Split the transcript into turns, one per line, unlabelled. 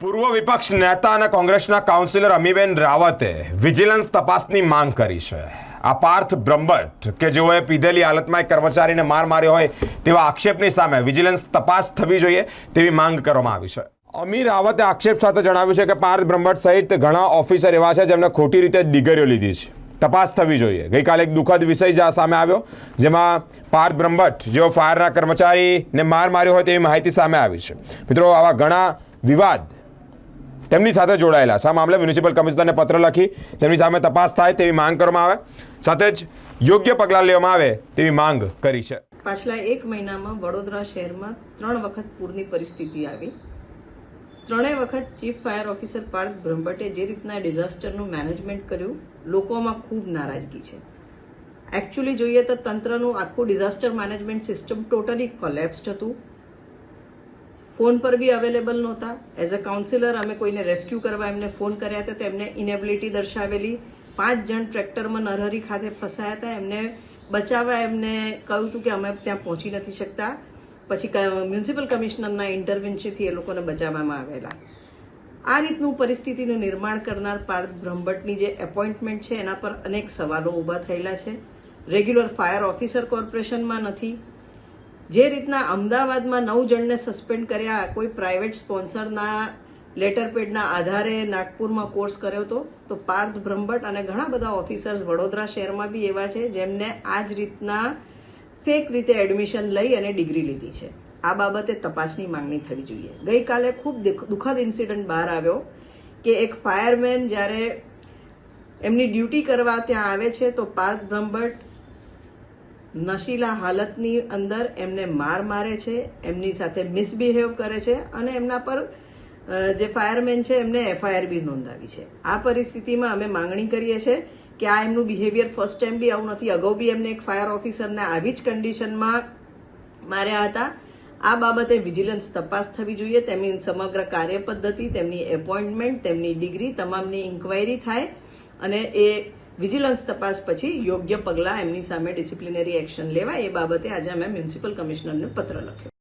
પૂર્વ વિપક્ષ નેતા અને કોંગ્રેસના કાઉન્સિલર અમીબેન રાવતે વિજિલન્સ તપાસની માંગ કરી છે. આ પાર્થ બ્રહ્મભટ્ટ કે જેઓએ પીધેલી હાલતમાં એક કર્મચારીને માર માર્યો હોય તેવા આક્ષેપની સામે વિજિલન્સ તપાસ થવી જોઈએ તેવી માંગ કરવામાં આવી છે. અમી રાવતે આક્ષેપ સાથે જણાવ્યું છે કે પાર્થ બ્રહ્મભટ્ટ સહિત ઘણા ઓફિસર એવા છે જેમણે ખોટી રીતે ડિગરીઓ લીધી છે. તપાસ થવી જોઈએ. ગઈકાલે એક દુઃખદ વિષય સામે આવ્યો, જેમાં પાર્થ બ્રહ્મભટ્ટ, જેઓ ફાયરના કર્મચારીને માર માર્યો હોય તેવી માહિતી સામે આવી છે. મિત્રો, આવા ઘણા વિવાદ તેમની સાથે જોડાયેલા. આ મામલે મ્યુનિસિપલ કમિશનરને પત્ર લખી તેમની સામે તપાસ થાય તેવી માંગ કરવામાં આવે? સાથે જ યોગ્ય પગલાં લેવામાં આવે તેવી માંગ કરી છે.
પાછલા એક મહિનામાં વડોદરા શહેરમાં ત્રણ વખત પૂરની પરિસ્થિતિ આવી. ત્રણેય વખત ચીફ ફાયર ઓફિસર પાર્થ બ્રહ્મભટ્ટે જે રીતના ડિઝાસ્ટરનું મેનેજમેન્ટ કર્યું, લોકોમાં ખૂબ નારાજગી છે. એકચ્યુઅલી જોઈએ તો તંત્રનું આખું disaster management system totally collapsed હતું. ફોન પર બી અવેલેબલ નહોતા. એઝ અ કાઉન્સિલર અમે કોઈને રેસ્ક્યુ કરવા એમને ફોન કર્યા હતા તો એમને ઇનેબિલિટી દર્શાવેલી. પાંચ જણ ટ્રેક્ટરમાં નરહરી ખાતે ફસાયા હતા. એમને બચાવવા એમને કહ્યું હતું કે અમે ત્યાં પહોંચી નથી શકતા. પછી મ્યુનિસિપલ કમિશનરના ઇન્ટરવેન્શનથી એ લોકોને બચાવવામાં આવેલા. આ રીતનું પરિસ્થિતિનું નિર્માણ કરનાર પાર્થ બ્રહ્મભટ્ટની જે એપોઇન્ટમેન્ટ છે, એના પર અનેક સવાલો ઊભા થયેલા છે. રેગ્યુલર ફાયર ઓફિસર કોર્પોરેશનમાં નથી. જે રીતના અમદાવાદમાં નવ જણને સસ્પેન્ડ કર્યા, કોઈ પ્રાઇવેટ સ્પોન્સરના લેટર પેડના આધારે નાગપુરમાં કોર્સ કર્યો હતો, તો પાર્થ બ્રહ્મભટ્ટ અને ઘણા બધા ઓફિસર્સ વડોદરા શહેરમાં બી એવા છે, જેમને આ જ રીતના ફેક રીતે એડમિશન લઈ અને ડિગ્રી લીધી છે. આ બાબતે તપાસની માંગણી થવી જોઈએ. ગઈકાલે ખૂબ દુઃખ- દુઃખદ ઇન્સિડન્ટ બહાર આવ્યો કે એક ફાયરમેન જ્યારે એમની ડ્યુટી કરવા ત્યાં આવે છે, તો પાર્થ બ્રહ્મભટ્ટ નશીલા હાલતની અંદર એમને માર મારે છે, એમની સાથે મિસબિહેવ કરે છે અને એમના પર જે ફાયરમેન છે એમને એફઆઈઆર બી નોંધાવી છે. આ પરિસ્થિતિમાં અમે માંગણી કરીએ છીએ કે આ એમનું બિહેવિયર ફર્સ્ટ ટાઈમ બી આવું નથી. અગાઉ બી એમને એક ફાયર ઓફિસરને આવી જ કન્ડિશનમાં માર્યા હતા. આ બાબતે વિજિલન્સ તપાસ થવી જોઈએ. તેમની સમગ્ર કાર્ય પદ્ધતિ તેમની એપોઇન્ટમેન્ટ, તેમની ડિગ્રી, તમામની ઇન્ક્વાયરી થાય અને એ વિજિલન્સ તપાસ પછી યોગ્ય પગલાં એમની સામે ડિસિપ્લિનરી એક્શન લેવાય એ બાબતે આજે અમે મ્યુનિસિપલ કમિશનરને પત્ર લખ્યો.